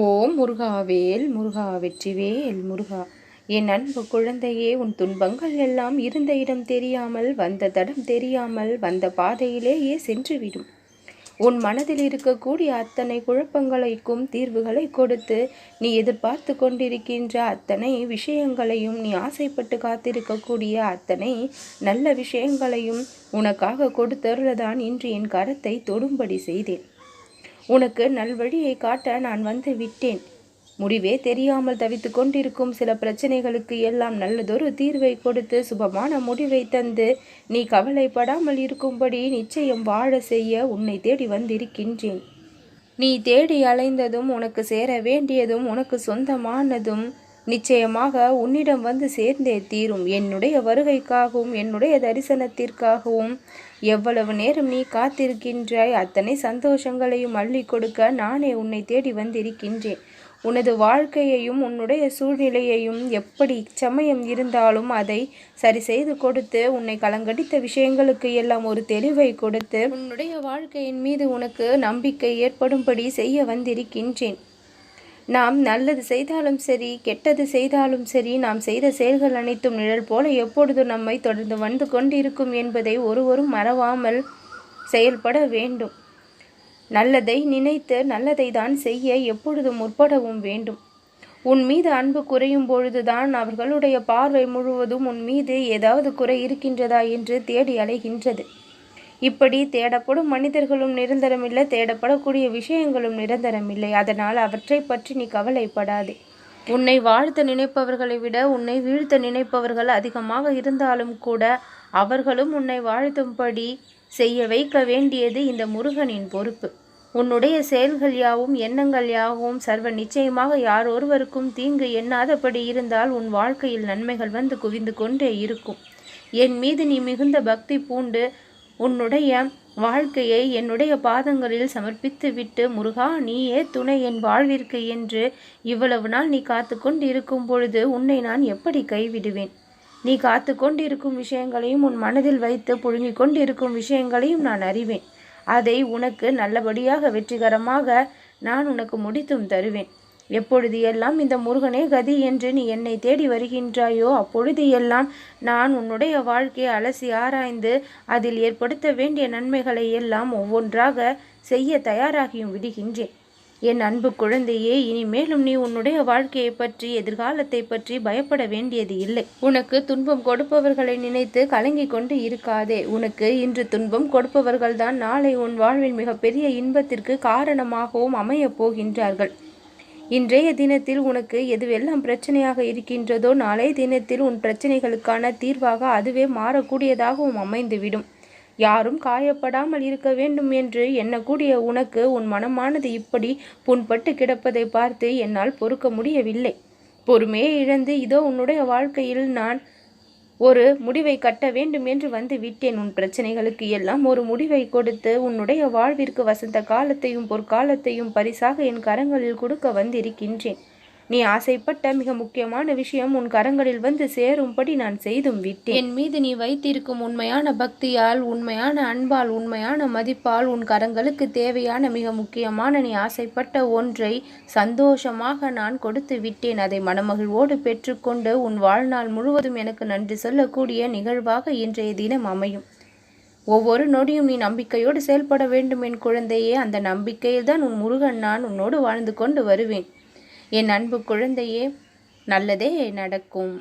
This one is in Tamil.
ஓம் முருகாவேல் முருகா வெற்றிவேல் முருகா. என் அன்பு குழந்தையே உன் துன்பங்கள் எல்லாம் இருந்த இடம் தெரியாமல் வந்த தடம் தெரியாமல் வந்த பாதையிலேயே சென்றுவிடும். உன் மனதில் இருக்கக்கூடிய அத்தனை குழப்பங்களைக்கும் தீர்வுகளை கொடுத்து நீ எதிர்பார்த்து கொண்டிருக்கின்ற அத்தனை விஷயங்களையும் நீ ஆசைப்பட்டு காத்திருக்கக்கூடிய அத்தனை நல்ல விஷயங்களையும் உனக்காக கொடுத்தருளதான் இன்று என் கரத்தை தொடும்படி செய்தேன். உனக்கு நல்வழியை காட்ட நான் வந்து விட்டேன் முடிவே தெரியாமல் தவித்து கொண்டிருக்கும் சில பிரச்சனைகளுக்கு எல்லாம் நல்லதொரு தீர்வை கொடுத்து சுபமான முடிவை தந்து நீ கவலைப்படாமல் இருக்கும்படி நிச்சயம் வாழ செய்ய உன்னை தேடி வந்திருக்கின்றேன். நீ தேடி அலைந்ததும் உனக்கு சேர வேண்டியதும் உனக்கு சொந்தமானதும் நிச்சயமாக உன்னிடம் வந்து சேர்ந்தே தீரும். என்னுடைய வருகைக்காகவும் என்னுடைய தரிசனத்திற்காகவும் எவ்வளவு நேரம் நீ காத்திருக்கின்றாய் அத்தனை சந்தோஷங்களையும் அள்ளி கொடுக்க நானே உன்னை தேடி வந்திருக்கின்றேன். உனது வாழ்க்கையையும் உன்னுடைய சூழ்நிலையையும் எப்படி சமயம் இருந்தாலும் அதை சரி செய்து கொடுத்து உன்னை கலங்கடித்த விஷயங்களுக்கு எல்லாம் ஒரு தெளிவை கொடுத்து உன்னுடைய வாழ்க்கையின் மீது உனக்கு நம்பிக்கை ஏற்படும்படி செய்ய வந்திருக்கின்றேன். நாம் நல்லது செய்தாலும் சரி கெட்டது செய்தாலும் சரி நாம் செய்த செயல்கள் அனைத்தும் நிழல் போல எப்பொழுதும் நம்மை தொடர்ந்து வந்து கொண்டிருக்கும் என்பதை ஒருவரும் மறவாமல் செயல்பட வேண்டும். நல்லதை நினைத்து நல்லதை தான் செய்ய எப்பொழுதும் முற்படவும் வேண்டும். உன் மீது அன்பு குறையும் பொழுதுதான் அவர்களுடைய பார்வை முழுவதும் உன் மீது ஏதாவது குறை இருக்கின்றதா என்று தேடி அலைகின்றது. இப்படி தேடப்படும் மனிதர்களும் நிரந்தரமில்லை தேடப்படக்கூடிய விஷயங்களும் நிரந்தரமில்லை. அதனால் அவற்றை பற்றி நீ கவலைப்படாதே. உன்னை வாழ்த்த நினைப்பவர்களை விட உன்னை வீழ்த்த நினைப்பவர்கள் அதிகமாக இருந்தாலும் கூட அவர்களும் உன்னை வாழ்த்தும்படி செய்ய வைக்க வேண்டியது இந்த முருகனின் பொறுப்பு. உன்னுடைய செயல்கள் யாவும் எண்ணங்கள் யாவும் சர்வ நிச்சயமாக யார் ஒருவருக்கும் தீங்கு எண்ணாதபடி இருந்தால் உன் வாழ்க்கையில் நன்மைகள் வந்து குவிந்து கொண்டே இருக்கும். என் மீது நீ மிகுந்த பக்தி பூண்டு உன்னுடைய வாழ்க்கையை என்னுடைய பாதங்களில் சமர்ப்பித்து விட்டு முருகா நீயே துணை என் வாழ்விற்கு என்று இவ்வளவு நாள் நீ காத்து கொண்டு இருக்கும் பொழுது உன்னை நான் எப்படி கைவிடுவேன்? நீ காத்து கொண்டிருக்கும் விஷயங்களையும் உன் மனதில் வைத்து புழுங்கிக் கொண்டிருக்கும் விஷயங்களையும் நான் அறிவேன். அதை உனக்கு நல்லபடியாக வெற்றிகரமாக நான் உனக்கு முடித்தும் தருவேன். எப்பொழுது எல்லாம் இந்த முருகனே கதி என்று நீ என்னை தேடி வருகின்றாயோ அப்பொழுது எல்லாம் நான் உன்னுடைய வாழ்க்கையை அலசி ஆராய்ந்து அதில் ஏற்படுத்த வேண்டிய நன்மைகளை எல்லாம் ஒவ்வொன்றாக செய்ய தயாராகியும் விடுகின்றேன். என் அன்பு குழந்தையே இனிமேலும் நீ உன்னுடைய வாழ்க்கையை பற்றி எதிர்காலத்தை பற்றி பயப்பட வேண்டியது இல்லை. உனக்கு துன்பம் கொடுப்பவர்களை நினைத்து கலங்கி கொண்டு இருக்காதே. உனக்கு இன்று துன்பம் கொடுப்பவர்கள்தான் நாளை உன் வாழ்வின் மிகப்பெரிய இன்பத்திற்கு காரணமாகவும் அமையப் போகின்றார்கள். இன்றைய தினத்தில் உனக்கு எதுவெல்லாம் பிரச்சனையாக இருக்கின்றதோ நாளைய தினத்தில் உன் பிரச்சனைகளுக்கான தீர்வாக அதுவே மாறக்கூடியதாகவும் அமைந்துவிடும். யாரும் காயப்படாமல் இருக்க வேண்டும் என்று எண்ணக்கூடிய உனக்கு உன் மனமானது இப்படி புண்பட்டு கிடப்பதை பார்த்து என்னால் பொறுக்க முடியவில்லை. பொறுமையை இழந்து இதோ உன்னுடைய வாழ்க்கையில் நான் ஒரு முடிவை கட்ட வேண்டும் என்று வந்து விட்டேன். உன் பிரச்சனைகளுக்கு எல்லாம் ஒரு முடிவை கொடுத்து உன்னுடைய வாழ்விற்கு வசந்த காலத்தையும் பொற்காலத்தையும் பரிசாக என் கரங்களில் கொடுக்க வந்திருக்கின்றேன். நீ ஆசைப்பட்ட மிக முக்கியமான விஷயம் உன் கரங்களில் வந்து சேரும்படி நான் செய்தும் விட்டேன். என் மீது நீ வைத்திருக்கும் உண்மையான பக்தியால் உண்மையான அன்பால் உண்மையான மதிப்பால் உன் கரங்களுக்கு தேவையான மிக முக்கியமான நீ ஆசைப்பட்ட ஒன்றை சந்தோஷமாக நான் கொடுத்து விட்டேன். அதை மனமகிழ்வோடு பெற்றுக்கொண்டு உன் வாழ்நாள் முழுவதும் எனக்கு நன்றி சொல்லக்கூடிய நிகழ்வாக இன்றைய தினம் அமையும். ஒவ்வொரு நொடியும் நீ நம்பிக்கையோடு செயல்பட வேண்டும் என் குழந்தையே. அந்த நம்பிக்கையில் தான் உன் முருகன் நான் உன்னோடு வாழ்ந்து கொண்டு வருவேன். என் அன்பு குழந்தையே நல்லதே நடக்கும்.